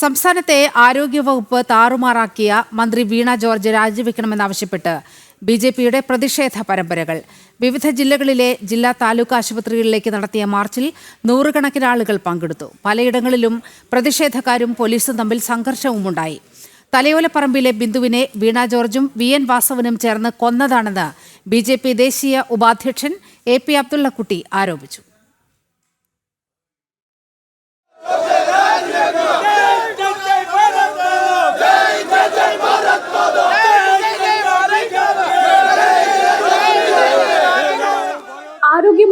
സംസ്ഥാനത്തെ ആരോഗ്യവകുപ്പ് താറുമാറാക്കിയ മന്ത്രി വീണ ജോർജ് രാജിവെക്കണമെന്നാവശ്യപ്പെട്ട് ബി ജെ പിയുടെ പ്രതിഷേധ പരമ്പരകൾ. വിവിധ ജില്ലകളിലെ ജില്ലാ താലൂക്ക് ആശുപത്രികളിലേക്ക് നടത്തിയ മാർച്ചിൽ നൂറുകണക്കിന് ആളുകൾ പങ്കെടുത്തു. പലയിടങ്ങളിലും പ്രതിഷേധക്കാരും പോലീസും തമ്മിൽ സംഘർഷവുമുണ്ടായി. തലയോലപ്പറമ്പിലെ ബിന്ദുവിനെ വീണ ജോർജും വി എൻ വാസവനും ചേർന്ന് കൊന്നതാണെന്ന് ബി ദേശീയ ഉപാധ്യക്ഷൻ എ പി അബ്ദുള്ളക്കുട്ടി ആരോപിച്ചു.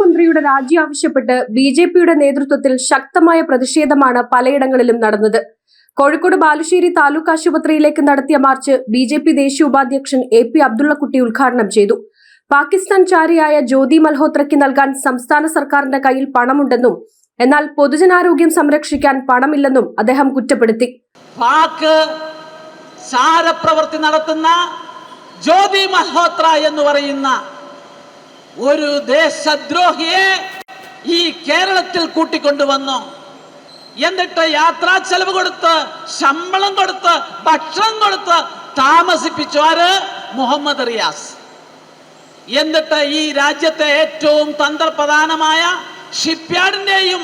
ആരോഗ്യമന്ത്രിയുടെ രാജി ആവശ്യപ്പെട്ട് ബി ജെ പിയുടെ നേതൃത്വത്തിൽ ശക്തമായ പ്രതിഷേധമാണ് പലയിടങ്ങളിലും നടന്നത്. കോഴിക്കോട് ബാലുശ്ശേരി താലൂക്ക് ആശുപത്രിയിലേക്ക് നടത്തിയ മാർച്ച് ബി ജെ പി ദേശീയ ഉപാധ്യക്ഷൻ എ പി അബ്ദുള്ളക്കുട്ടി ഉദ്ഘാടനം ചെയ്തു. പാകിസ്ഥാൻ ചാരിയായ ജ്യോതി മൽഹോത്രയ്ക്ക് നൽകാൻ സംസ്ഥാന സർക്കാരിന്റെ കയ്യിൽ പണമുണ്ടെന്നും എന്നാൽ പൊതുജനാരോഗ്യം സംരക്ഷിക്കാൻ പണമില്ലെന്നും അദ്ദേഹം കുറ്റപ്പെടുത്തി. പാക്ക് ചാരപ്രവൃത്തി നടത്തുന്ന ജ്യോതി മൽഹോത്ര എന്ന് പറയുന്ന ഒരു ദേശദ്രോഹിയെ ഈ കേരളത്തിൽ കൂട്ടിക്കൊണ്ടുവന്നു എന്നിട്ട് യാത്രാ ചെലവ് കൊടുത്ത് ശമ്പളം കൊടുത്ത് ഭക്ഷണം കൊടുത്ത് താമസിപ്പിച്ചു ആര്? മുഹമ്മദ് റിയാസ്. എന്നിട്ട് ഈ രാജ്യത്തെ ഏറ്റവും തന്ത്രപ്രധാനമായ ഷിപ്പ്യാർഡിന്റെയും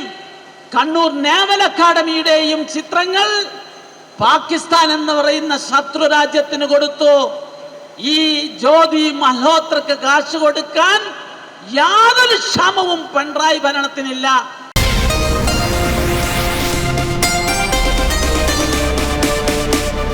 കണ്ണൂർ നേവൽ അക്കാഡമിയുടെയും ചിത്രങ്ങൾ പാകിസ്ഥാൻ എന്ന് പറയുന്ന ശത്രു രാജ്യത്തിന് കൊടുത്തു. ഈ ജ്യോതി മൽഹോത്രക്ക് കാശ് കൊടുക്കാൻ യാതൊരു ക്ഷാമവും പിണറായി ഭരണത്തിനില്ല.